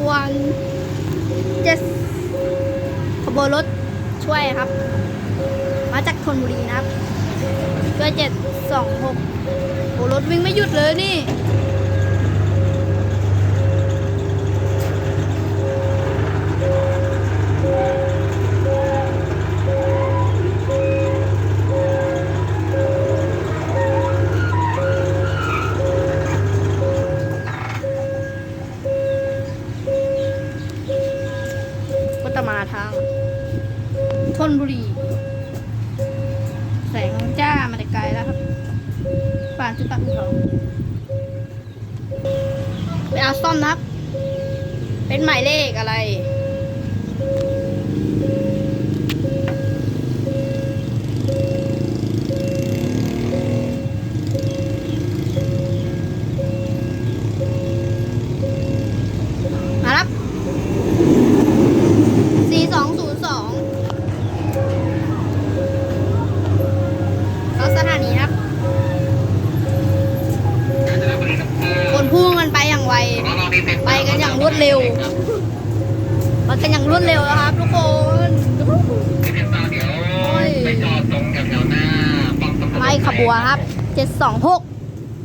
บวนเจสขบวนรถช่วยครับ มาจากธนบุรีนะครับก็เจ็ดสองหกโอ้รถวิ่งไม่หยุดเลยนี่ มาทางธนบุรี แสงจ้ามาแต่ไกลแล้วครับป่านจุดตัดของเขาไปเอาซ่อมนะครับ เป็นหมายเลขอะไร สถานีครับ คนพุ่งกันไปอย่างไว ไปกันอย่างรวดเร็วไปกันอย่างรวดเร็วนะครับ ทุกคนไปจอดตรงแถวๆหน้าป้อมตำรวจไล่ขบวนครับเจ็ดสองหก